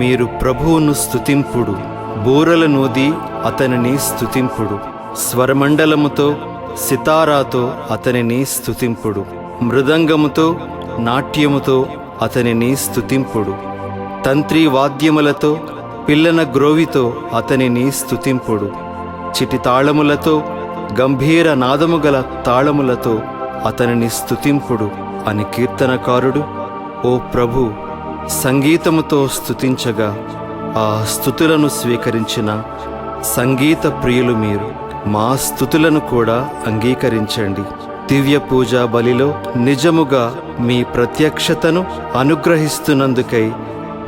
మీరు ప్రభువును స్తుతింపుడు. బూరల నూది అతనిని స్తుతింపుడు. స్వరమండలముతో సితారాతో అతనిని స్థుతింపుడు మృదంగముతో నాట్యముతో అతనిని స్థుతింపుడు తంత్రి వాద్యములతో పిల్లన గ్రోవితో అతనిని స్థుతింపుడు చిటి తాళములతో గంభీర నాదము గల తాళములతో అతనిని స్తుతింపుడు అని కీర్తనకారుడు ఓ ప్రభు సంగీతముతో స్తుతించగా ఆ స్థుతులను స్వీకరించిన సంగీత ప్రియులు మీరు. మా స్థుతులను కూడా అంగీకరించండి. దివ్య పూజా బలిలో నిజముగా మీ ప్రత్యక్షతను అనుగ్రహిస్తున్నందుకై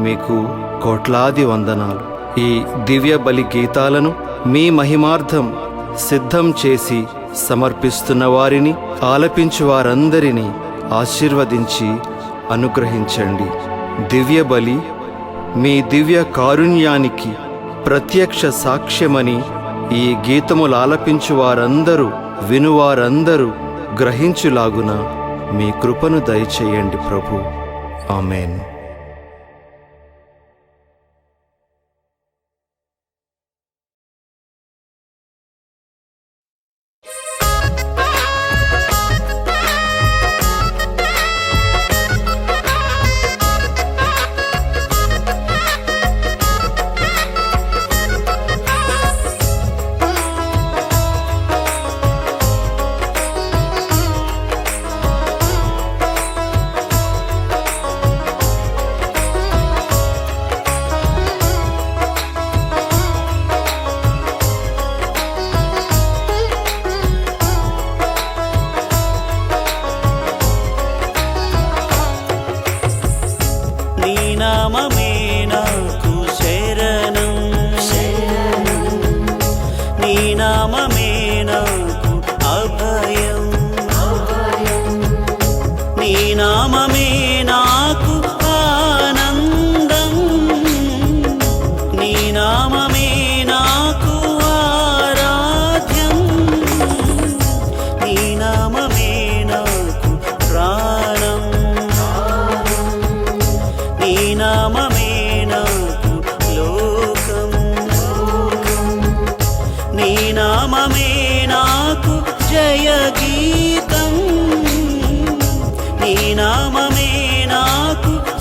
మీకు కోట్లాది వందనాలు. ఈ దివ్య బలి గీతాలను మీ మహిమార్థం సిద్ధం చేసి సమర్పిస్తున్న వారిని ఆలపించు వారందరినీ ఆశీర్వదించి అనుగ్రహించండి. దివ్య బలి మీ దివ్య కారుణ్యానికి ప్రత్యక్ష సాక్ష్యమని ఈ గీతములాలపించు వారందరూ వినువారందరూ గ్రహించులాగున మీ కృపను దయచేయండి ప్రభు. ఆమెన్.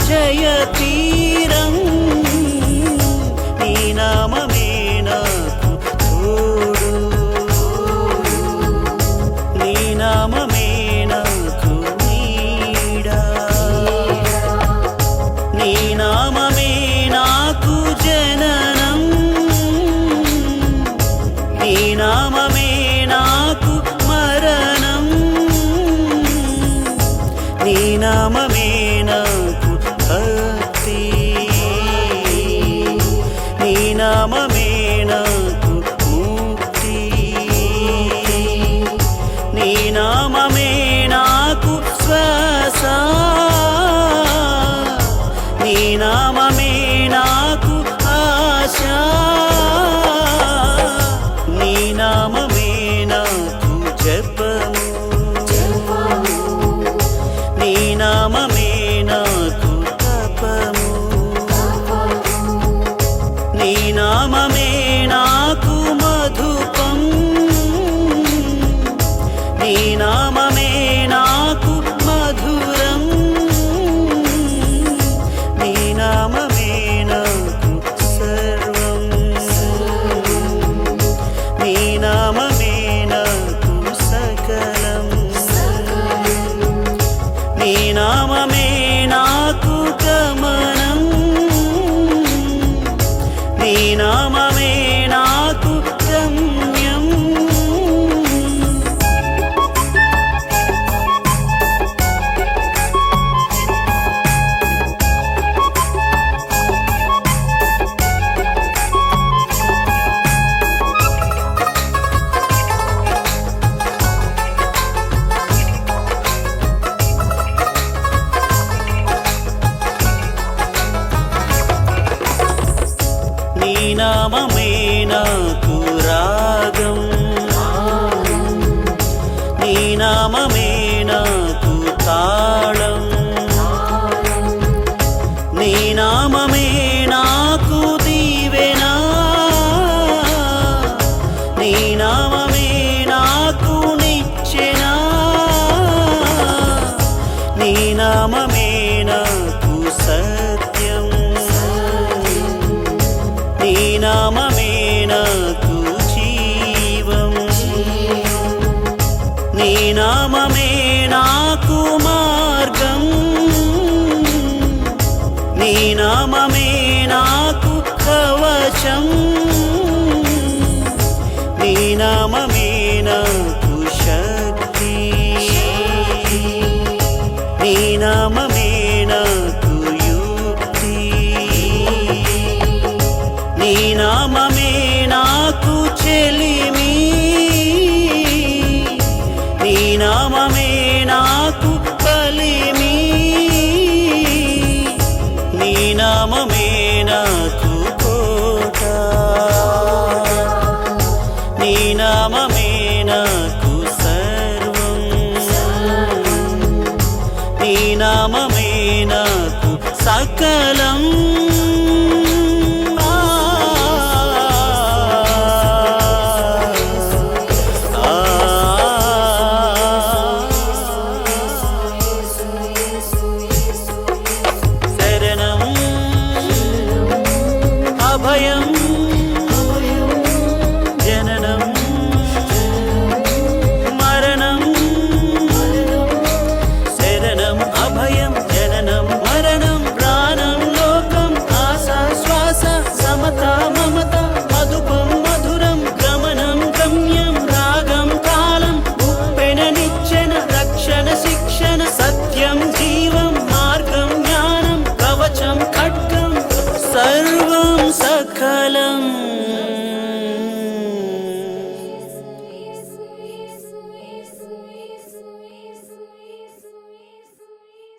నాకు జయ నీ నీ నామమే. నీ నామమే నాకు రాగం. నీ నామమే పరిణామ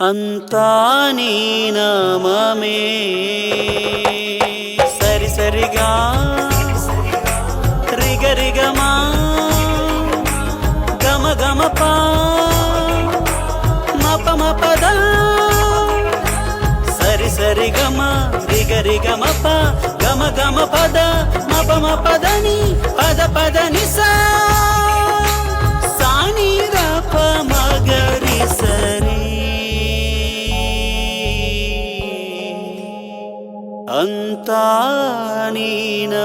అంతా నీ నామమే. సరి సరిగా రిగరిగమా గమ గమ పా మప మపద సరి సరి గమ రిగరిగమ పా గమ గమ పద మప మపదని పద పదని సా. సాని రప మగరి సరి தானீனா